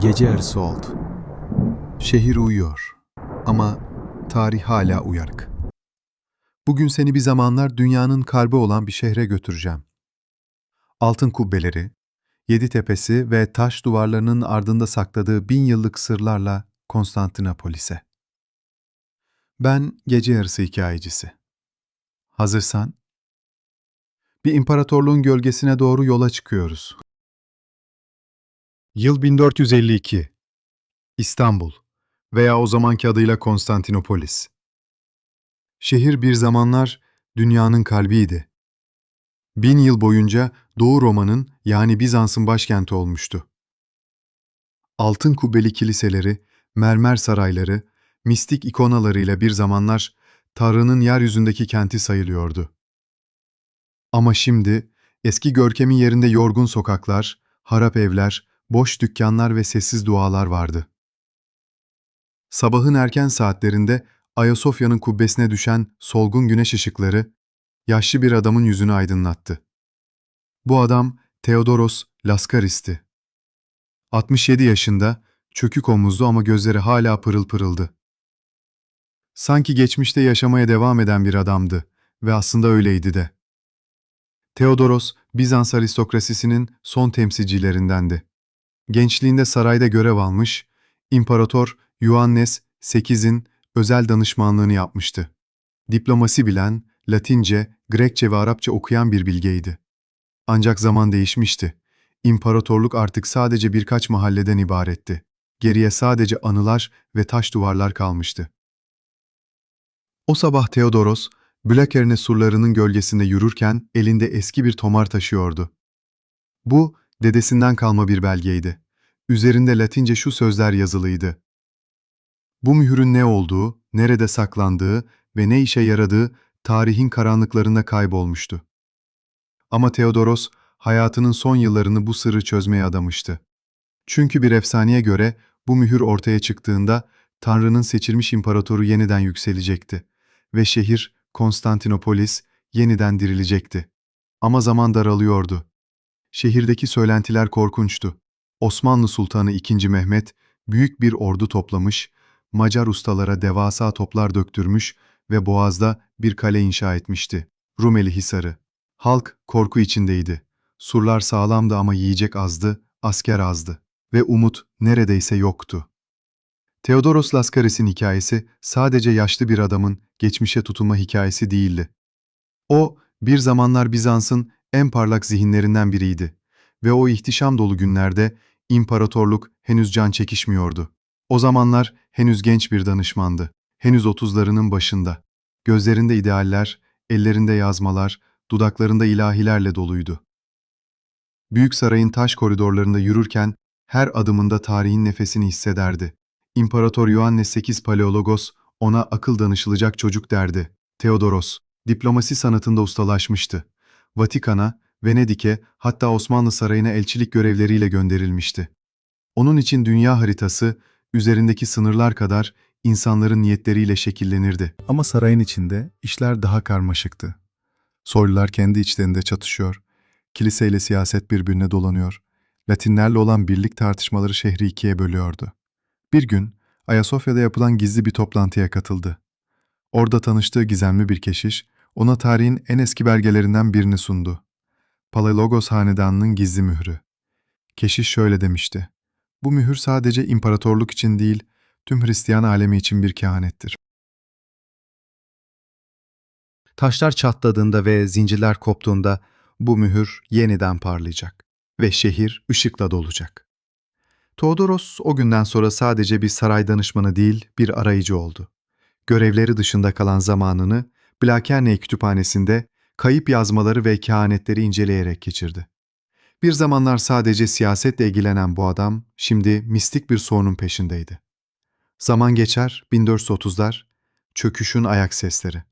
Gece yarısı oldu. Şehir uyuyor ama tarih hala uyarık. Bugün seni bir zamanlar dünyanın kalbi olan bir şehre götüreceğim. Altın kubbeleri, yedi tepesi ve taş duvarlarının ardında sakladığı bin yıllık sırlarla Konstantinopolis'e. Ben gece yarısı hikayecisi. Hazırsan, bir imparatorluğun gölgesine doğru yola çıkıyoruz. Yıl 1452. İstanbul veya o zamanki adıyla Konstantinopolis. Şehir bir zamanlar dünyanın kalbiydi. Bin yıl boyunca Doğu Roma'nın yani Bizans'ın başkenti olmuştu. Altın kubbeli kiliseleri, mermer sarayları, mistik ikonalarıyla bir zamanlar Tanrı'nın yeryüzündeki kenti sayılıyordu. Ama şimdi eski görkemin yerinde yorgun sokaklar, harap evler, boş dükkanlar ve sessiz dualar vardı. Sabahın erken saatlerinde Ayasofya'nın kubbesine düşen solgun güneş ışıkları yaşlı bir adamın yüzünü aydınlattı. Bu adam Theodoros Laskaris'ti. 67 yaşında, çökük omuzlu ama gözleri hala pırıl pırıldı. Sanki geçmişte yaşamaya devam eden bir adamdı ve aslında öyleydi de. Theodoros, Bizans aristokrasisinin son temsilcilerindendi. Gençliğinde sarayda görev almış, İmparator Ioannes VIII'in özel danışmanlığını yapmıştı. Diplomasi bilen, Latince, Grekçe ve Arapça okuyan bir bilgeydi. Ancak zaman değişmişti. İmparatorluk artık sadece birkaç mahalleden ibaretti. Geriye sadece anılar ve taş duvarlar kalmıştı. O sabah Theodoros, Blakerne surlarının gölgesinde yürürken elinde eski bir tomar taşıyordu. Bu, dedesinden kalma bir belgeydi. Üzerinde Latince şu sözler yazılıydı. Bu mühürün ne olduğu, nerede saklandığı ve ne işe yaradığı tarihin karanlıklarında kaybolmuştu. Ama Theodoros, hayatının son yıllarını bu sırrı çözmeye adamıştı. Çünkü bir efsaneye göre bu mühür ortaya çıktığında Tanrı'nın seçilmiş imparatoru yeniden yükselecekti ve şehir Konstantinopolis yeniden dirilecekti. Ama zaman daralıyordu. Şehirdeki söylentiler korkunçtu. Osmanlı Sultanı II. Mehmet büyük bir ordu toplamış, Macar ustalara devasa toplar döktürmüş ve Boğaz'da bir kale inşa etmişti. Rumeli Hisarı. Halk korku içindeydi. Surlar sağlamdı ama yiyecek azdı, asker azdı ve umut neredeyse yoktu. Theodoros Laskaris'in hikayesi sadece yaşlı bir adamın geçmişe tutunma hikayesi değildi. O, bir zamanlar Bizans'ın en parlak zihinlerinden biriydi ve o ihtişam dolu günlerde imparatorluk henüz can çekişmiyordu. O zamanlar henüz genç bir danışmandı, henüz otuzlarının başında. Gözlerinde idealler, ellerinde yazmalar, dudaklarında ilahilerle doluydu. Büyük sarayın taş koridorlarında yürürken her adımında tarihin nefesini hissederdi. İmparator Ioannes VIII Paleologos ona akıl danışılacak çocuk derdi. Theodoros, diplomasi sanatında ustalaşmıştı. Vatikan'a, Venedik'e hatta Osmanlı Sarayı'na elçilik görevleriyle gönderilmişti. Onun için dünya haritası, üzerindeki sınırlar kadar insanların niyetleriyle şekillenirdi. Ama sarayın içinde işler daha karmaşıktı. Soylular kendi içlerinde çatışıyor, kiliseyle siyaset birbirine dolanıyor, Latinlerle olan birlik tartışmaları şehri ikiye bölüyordu. Bir gün Ayasofya'da yapılan gizli bir toplantıya katıldı. Orada tanıştığı gizemli bir keşiş, ona tarihin en eski belgelerinden birini sundu. Palaiologos Hanedanı'nın gizli mührü. Keşiş şöyle demişti. Bu mühür sadece imparatorluk için değil, tüm Hristiyan alemi için bir kehanettir. Taşlar çatladığında ve zincirler koptuğunda bu mühür yeniden parlayacak ve şehir ışıkla dolacak. Theodoros o günden sonra sadece bir saray danışmanı değil, bir arayıcı oldu. Görevleri dışında kalan zamanını Blakerney kütüphanesinde kayıp yazmaları ve kehanetleri inceleyerek geçirdi. Bir zamanlar sadece siyasetle ilgilenen bu adam şimdi mistik bir sorunun peşindeydi. Zaman geçer, 1430'lar, çöküşün ayak sesleri.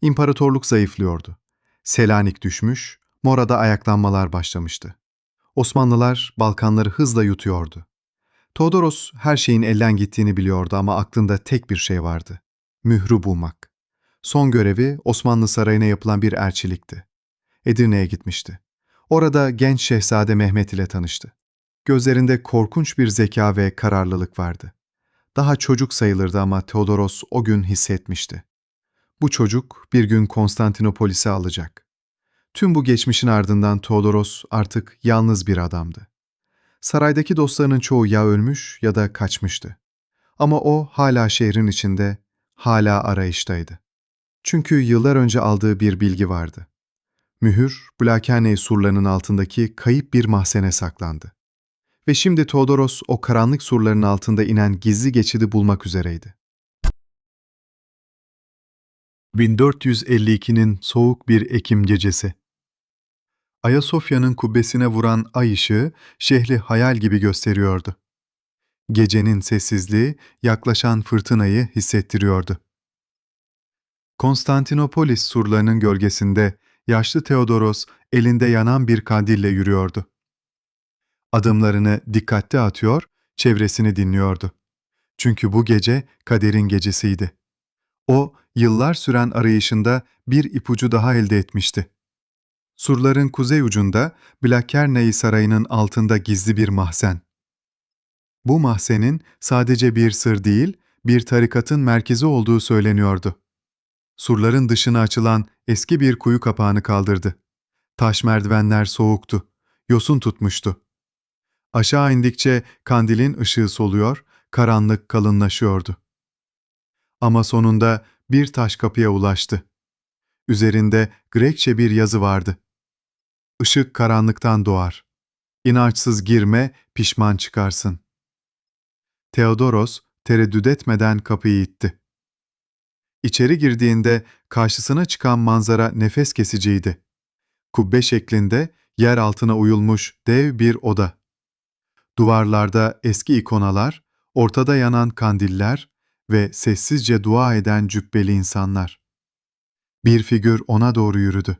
İmparatorluk zayıflıyordu. Selanik düşmüş, Mora'da ayaklanmalar başlamıştı. Osmanlılar Balkanları hızla yutuyordu. Theodoros her şeyin elden gittiğini biliyordu ama aklında tek bir şey vardı. Mührü bulmak. Son görevi Osmanlı Sarayı'na yapılan bir elçilikti. Edirne'ye gitmişti. Orada genç şehzade Mehmet ile tanıştı. Gözlerinde korkunç bir zeka ve kararlılık vardı. Daha çocuk sayılırdı ama Theodoros o gün hissetmişti. Bu çocuk bir gün Konstantinopolis'i alacak. Tüm bu geçmişin ardından Theodoros artık yalnız bir adamdı. Saraydaki dostlarının çoğu ya ölmüş ya da kaçmıştı. Ama o hala şehrin içinde, hala arayıştaydı. Çünkü yıllar önce aldığı bir bilgi vardı. Mühür, Blakeney surlarının altındaki kayıp bir mahzene saklandı. Ve şimdi Theodoros o karanlık surların altında inen gizli geçidi bulmak üzereydi. 1452'nin soğuk bir Ekim gecesi. Ayasofya'nın kubbesine vuran ay ışığı şehri hayal gibi gösteriyordu. Gecenin sessizliği yaklaşan fırtınayı hissettiriyordu. Konstantinopolis surlarının gölgesinde yaşlı Theodoros elinde yanan bir kandille yürüyordu. Adımlarını dikkatli atıyor, çevresini dinliyordu. Çünkü bu gece kaderin gecesiydi. O, yıllar süren arayışında bir ipucu daha elde etmişti. Surların kuzey ucunda Blackerney Sarayı'nın altında gizli bir mahzen. Bu mahzenin sadece bir sır değil, bir tarikatın merkezi olduğu söyleniyordu. Surların dışına açılan eski bir kuyu kapağını kaldırdı. Taş merdivenler soğuktu, yosun tutmuştu. Aşağı indikçe kandilin ışığı soluyor, karanlık kalınlaşıyordu. Ama sonunda bir taş kapıya ulaştı. Üzerinde Grekçe bir yazı vardı. Işık karanlıktan doğar. İnançsız girme, pişman çıkarsın. Theodoros tereddüt etmeden kapıyı itti. İçeri girdiğinde karşısına çıkan manzara nefes kesiciydi. Kubbe şeklinde yer altına uyulmuş dev bir oda. Duvarlarda eski ikonalar, ortada yanan kandiller ve sessizce dua eden cübbeli insanlar. Bir figür ona doğru yürüdü.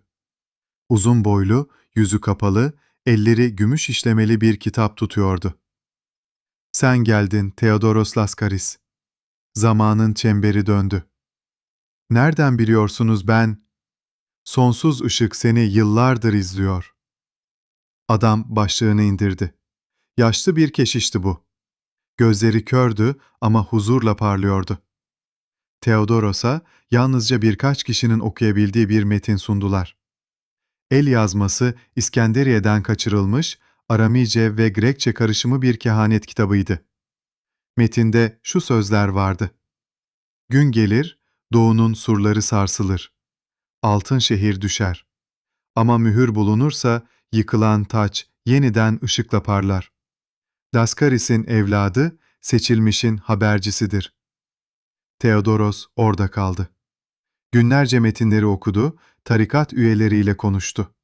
Uzun boylu, yüzü kapalı, elleri gümüş işlemeli bir kitap tutuyordu. Sen geldin Theodoros Laskaris. Zamanın çemberi döndü. Nereden biliyorsunuz ben? Sonsuz ışık seni yıllardır izliyor. Adam başlığını indirdi. Yaşlı bir keşişti bu. Gözleri kördü ama huzurla parlıyordu. Theodoros'a yalnızca birkaç kişinin okuyabildiği bir metin sundular. El yazması İskenderiye'den kaçırılmış, Aramice ve Grekçe karışımı bir kehanet kitabıydı. Metinde şu sözler vardı. Gün gelir, doğunun surları sarsılır. Altın şehir düşer. Ama mühür bulunursa yıkılan taç yeniden ışıkla parlar. Laskaris'in evladı, seçilmişin habercisidir. Theodoros orada kaldı. Günlerce metinleri okudu, tarikat üyeleriyle konuştu.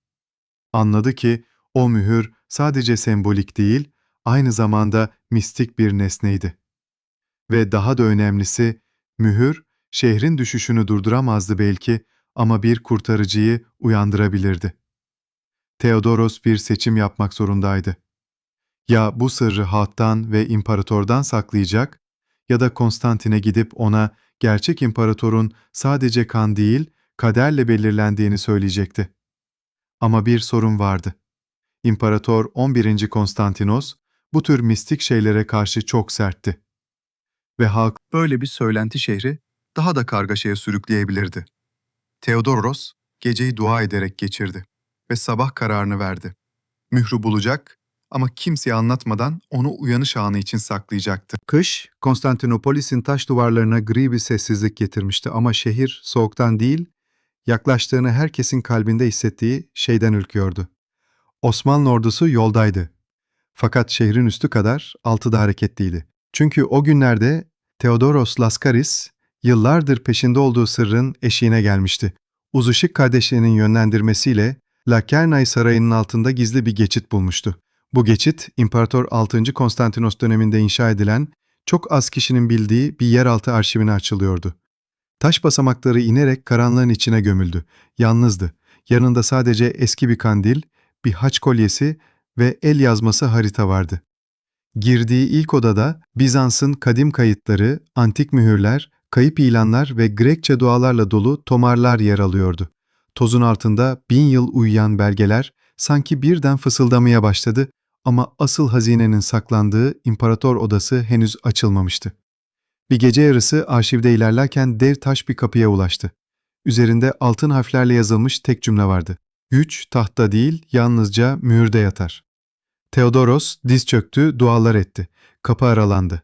Anladı ki o mühür sadece sembolik değil, aynı zamanda mistik bir nesneydi. Ve daha da önemlisi, mühür, şehrin düşüşünü durduramazdı belki ama bir kurtarıcıyı uyandırabilirdi. Theodoros bir seçim yapmak zorundaydı. Ya bu sırrı halktan ve imparatordan saklayacak ya da Konstantin'e gidip ona gerçek imparatorun sadece kan değil, kaderle belirlendiğini söyleyecekti. Ama bir sorun vardı. İmparator 11. Konstantinos bu tür mistik şeylere karşı çok sertti. Ve halk böyle bir söylenti şehri daha da kargaşaya sürükleyebilirdi. Theodoros geceyi dua ederek geçirdi ve sabah kararını verdi. Mührü bulacak ama kimseye anlatmadan onu uyanış anı için saklayacaktı. Kış, Konstantinopolis'in taş duvarlarına gri bir sessizlik getirmişti ama şehir soğuktan değil, yaklaştığını herkesin kalbinde hissettiği şeyden ürküyordu. Osmanlı ordusu yoldaydı. Fakat şehrin üstü kadar altı da hareketliydi. Çünkü o günlerde Theodoros Laskaris yıllardır peşinde olduğu sırrın eşiğine gelmişti. Uzışık kardeşlerinin yönlendirmesiyle Lakernay Sarayı'nın altında gizli bir geçit bulmuştu. Bu geçit, İmparator 6. Konstantinos döneminde inşa edilen, çok az kişinin bildiği bir yeraltı arşivine açılıyordu. Taş basamakları inerek karanlığın içine gömüldü. Yalnızdı. Yanında sadece eski bir kandil, bir haç kolyesi ve el yazması harita vardı. Girdiği ilk odada Bizans'ın kadim kayıtları, antik mühürler, kayıp ilanlar ve Grekçe dualarla dolu tomarlar yer alıyordu. Tozun altında bin yıl uyuyan belgeler sanki birden fısıldamaya başladı, Ama asıl hazinenin saklandığı imparator odası henüz açılmamıştı. Bir gece yarısı arşivde ilerlerken dev taş bir kapıya ulaştı. Üzerinde altın harflerle yazılmış tek cümle vardı. Güç tahta değil, yalnızca mühürde yatar. Theodoros diz çöktü, dualar etti. Kapı aralandı.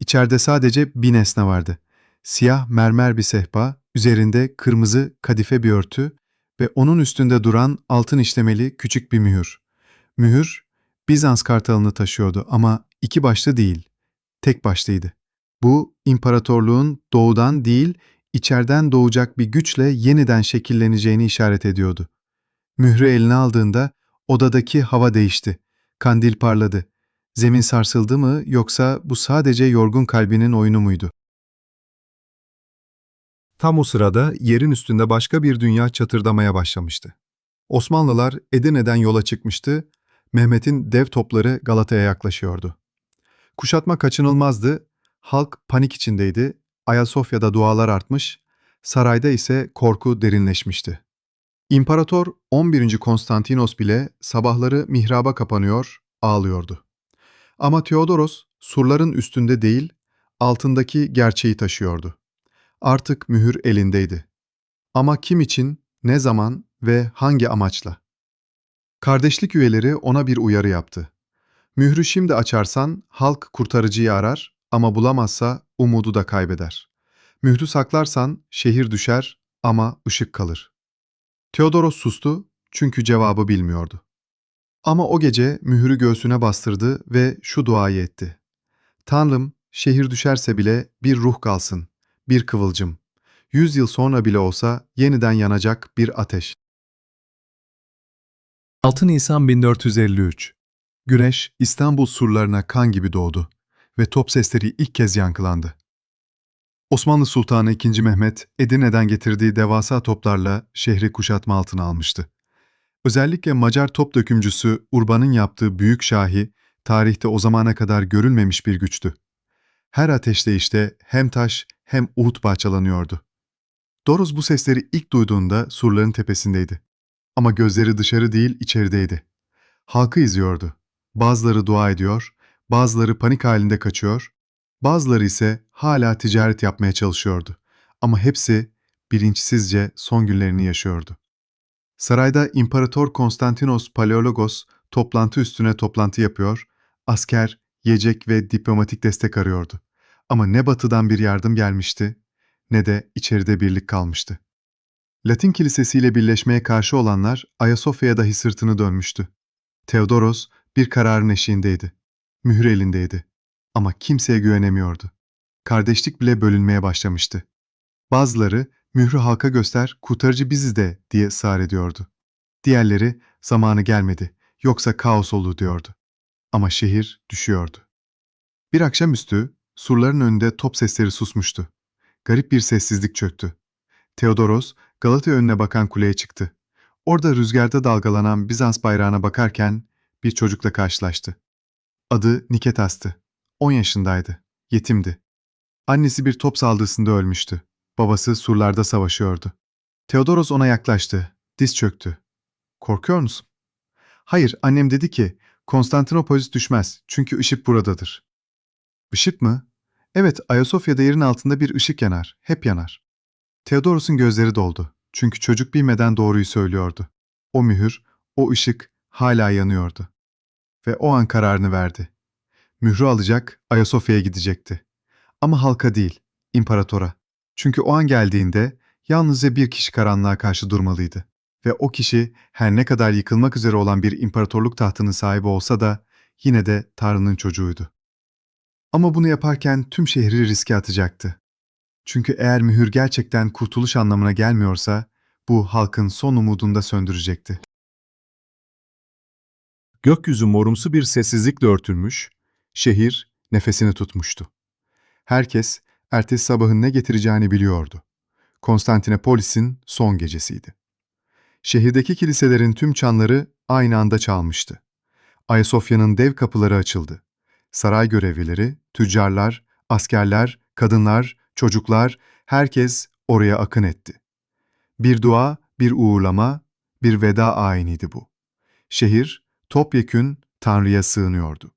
İçeride sadece bir nesne vardı. Siyah mermer bir sehpa, üzerinde kırmızı kadife bir örtü ve onun üstünde duran altın işlemeli küçük bir mühür. Mühür, Bizans kartalını taşıyordu ama iki başlı değil, tek başlıydı. Bu, imparatorluğun doğudan değil, içeriden doğacak bir güçle yeniden şekilleneceğini işaret ediyordu. Mührü eline aldığında odadaki hava değişti. Kandil parladı. Zemin sarsıldı mı yoksa bu sadece yorgun kalbinin oyunu muydu? Tam o sırada yerin üstünde başka bir dünya çatırdamaya başlamıştı. Osmanlılar Edirne'den yola çıkmıştı, Mehmet'in dev topları Galata'ya yaklaşıyordu. Kuşatma kaçınılmazdı, halk panik içindeydi, Ayasofya'da dualar artmış, sarayda ise korku derinleşmişti. İmparator 11. Konstantinos bile sabahları mihraba kapanıyor, ağlıyordu. Ama Theodoros surların üstünde değil, altındaki gerçeği taşıyordu. Artık mühür elindeydi. Ama kim için, ne zaman ve hangi amaçla? Kardeşlik üyeleri ona bir uyarı yaptı. Mührü şimdi açarsan halk kurtarıcıyı arar ama bulamazsa umudu da kaybeder. Mührü saklarsan şehir düşer ama ışık kalır. Theodoros sustu çünkü cevabı bilmiyordu. Ama o gece mühürü göğsüne bastırdı ve şu duayı etti. Tanrım, şehir düşerse bile bir ruh kalsın, bir kıvılcım. Yüz yıl sonra bile olsa yeniden yanacak bir ateş. 6 Nisan 1453 Güneş İstanbul surlarına kan gibi doğdu ve top sesleri ilk kez yankılandı. Osmanlı Sultanı II. Mehmet, Edirne'den getirdiği devasa toplarla şehri kuşatma altına almıştı. Özellikle Macar top dökümcüsü Urban'ın yaptığı büyük şahi, tarihte o zamana kadar görülmemiş bir güçtü. Her ateşleyişte hem taş hem Uhud parçalanıyordu. Doroz bu sesleri ilk duyduğunda surların tepesindeydi. Ama gözleri dışarı değil içerideydi. Halkı izliyordu. Bazıları dua ediyor, bazıları panik halinde kaçıyor, bazıları ise hala ticaret yapmaya çalışıyordu. Ama hepsi bilinçsizce son günlerini yaşıyordu. Sarayda İmparator Konstantinos Paleologos toplantı üstüne toplantı yapıyor, asker, yiyecek ve diplomatik destek arıyordu. Ama ne batıdan bir yardım gelmişti ne de içeride birlik kalmıştı. Latin kilisesiyle birleşmeye karşı olanlar Ayasofya'ya dahi sırtını dönmüştü. Theodoros bir kararın eşiğindeydi. Mühür elindeydi. Ama kimseye güvenemiyordu. Kardeşlik bile bölünmeye başlamıştı. Bazıları mührü halka göster, kurtarıcı biziz de diye ısrar ediyordu. Diğerleri zamanı gelmedi, yoksa kaos olur diyordu. Ama şehir düşüyordu. Bir akşamüstü surların önünde top sesleri susmuştu. Garip bir sessizlik çöktü. Theodoros Galata önüne bakan kuleye çıktı. Orada rüzgarda dalgalanan Bizans bayrağına bakarken bir çocukla karşılaştı. Adı Niketas'tı. 10 yaşındaydı. Yetimdi. Annesi bir top saldırısında ölmüştü. Babası surlarda savaşıyordu. Theodoros ona yaklaştı. Diz çöktü. Korkuyor musun? Hayır, annem dedi ki Konstantinopolis düşmez çünkü ışık buradadır. Işık mı? Evet, Ayasofya'da yerin altında bir ışık yanar, hep yanar. Theodoros'un gözleri doldu. Çünkü çocuk bilmeden doğruyu söylüyordu. O mühür, o ışık hala yanıyordu. Ve o an kararını verdi. Mührü alacak, Ayasofya'ya gidecekti. Ama halka değil, imparatora. Çünkü o an geldiğinde yalnızca bir kişi karanlığa karşı durmalıydı. Ve o kişi her ne kadar yıkılmak üzere olan bir imparatorluk tahtının sahibi olsa da yine de Tanrı'nın çocuğuydu. Ama bunu yaparken tüm şehri riske atacaktı. Çünkü eğer mühür gerçekten kurtuluş anlamına gelmiyorsa, bu halkın son umudunu da söndürecekti. Gökyüzü morumsu bir sessizlikle örtülmüş, şehir nefesini tutmuştu. Herkes ertesi sabahın ne getireceğini biliyordu. Konstantinopolis'in son gecesiydi. Şehirdeki kiliselerin tüm çanları aynı anda çalmıştı. Ayasofya'nın dev kapıları açıldı. Saray görevlileri, tüccarlar, askerler, kadınlar, çocuklar, herkes oraya akın etti. Bir dua, bir uğurlama, bir veda ayiniydi bu. Şehir, topyekün Tanrı'ya sığınıyordu.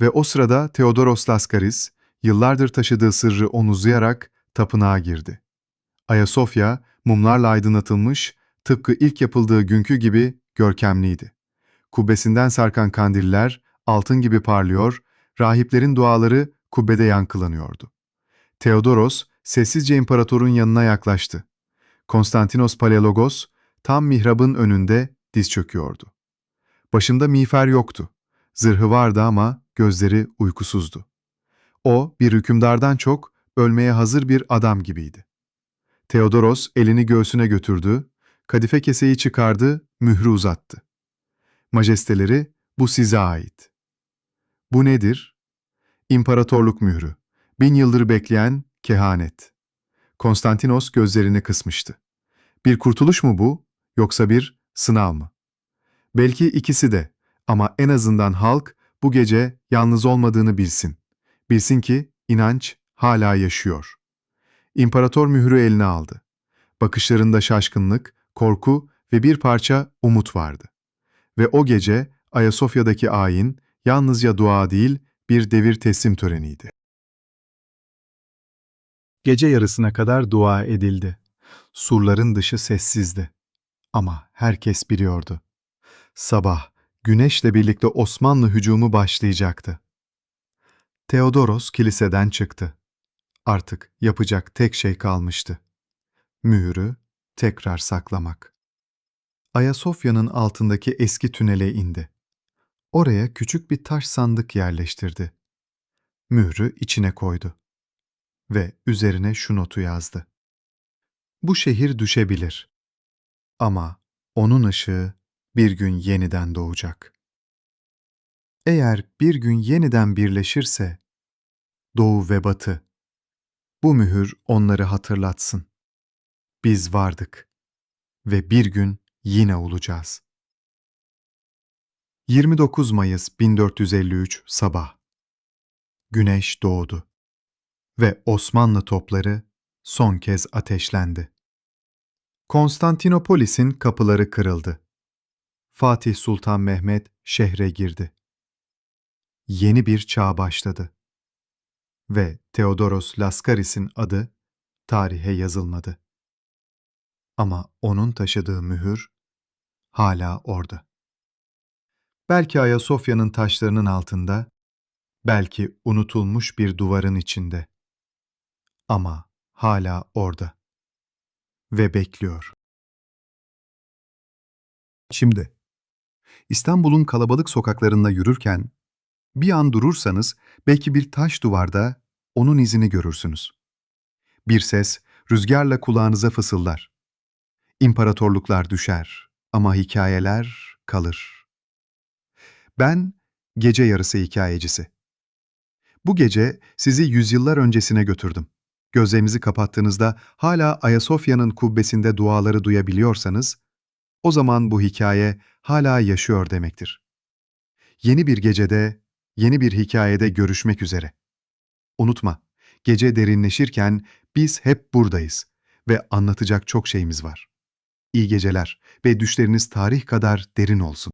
Ve o sırada Theodoros Laskaris, yıllardır taşıdığı sırrı omuzlayarak tapınağa girdi. Ayasofya, mumlarla aydınlatılmış, tıpkı ilk yapıldığı günkü gibi görkemliydi. Kubbesinden sarkan kandiller altın gibi parlıyor, rahiplerin duaları kubbede yankılanıyordu. Theodoros sessizce imparatorun yanına yaklaştı. Konstantinos Palaiologos tam mihrabın önünde diz çöküyordu. Başında miğfer yoktu. Zırhı vardı ama gözleri uykusuzdu. O bir hükümdardan çok ölmeye hazır bir adam gibiydi. Theodoros elini göğsüne götürdü, kadife keseyi çıkardı, mührü uzattı. Majesteleri, bu size ait. Bu nedir? İmparatorluk mührü. Bin yıldır bekleyen kehanet. Konstantinos gözlerini kısmıştı. Bir kurtuluş mu bu, yoksa bir sınav mı? Belki ikisi de ama en azından halk bu gece yalnız olmadığını bilsin. Bilsin ki inanç hala yaşıyor. İmparator mührü eline aldı. Bakışlarında şaşkınlık, korku ve bir parça umut vardı. Ve o gece Ayasofya'daki ayin yalnızca dua değil, bir devir teslim töreniydi. Gece yarısına kadar dua edildi. Surların dışı sessizdi. Ama herkes biliyordu. Sabah, güneşle birlikte Osmanlı hücumu başlayacaktı. Theodoros kiliseden çıktı. Artık yapacak tek şey kalmıştı. Mührü tekrar saklamak. Ayasofya'nın altındaki eski tünele indi. Oraya küçük bir taş sandık yerleştirdi. Mührü içine koydu ve üzerine şu notu yazdı. Bu şehir düşebilir ama onun ışığı bir gün yeniden doğacak. Eğer bir gün yeniden birleşirse, doğu ve batı, bu mühür onları hatırlatsın. Biz vardık ve bir gün yine olacağız. 29 Mayıs 1453 sabah. Güneş doğdu ve Osmanlı topları son kez ateşlendi. Konstantinopolis'in kapıları kırıldı. Fatih Sultan Mehmet şehre girdi. Yeni bir çağ başladı. Ve Theodoros Laskaris'in adı tarihe yazılmadı. Ama onun taşıdığı mühür hala orada. Belki Ayasofya'nın taşlarının altında, belki unutulmuş bir duvarın içinde. Ama hala orada. Ve bekliyor. Şimdi, İstanbul'un kalabalık sokaklarında yürürken, bir an durursanız belki bir taş duvarda onun izini görürsünüz. Bir ses rüzgarla kulağınıza fısıldar. İmparatorluklar düşer ama hikayeler kalır. Ben gece yarısı hikayecisi. Bu gece sizi yüzyıllar öncesine götürdüm. Gözlerinizi kapattığınızda hala Ayasofya'nın kubbesinde duaları duyabiliyorsanız, o zaman bu hikaye hala yaşıyor demektir. Yeni bir gecede, yeni bir hikayede görüşmek üzere. Unutma, gece derinleşirken biz hep buradayız ve anlatacak çok şeyimiz var. İyi geceler ve düşleriniz tarih kadar derin olsun.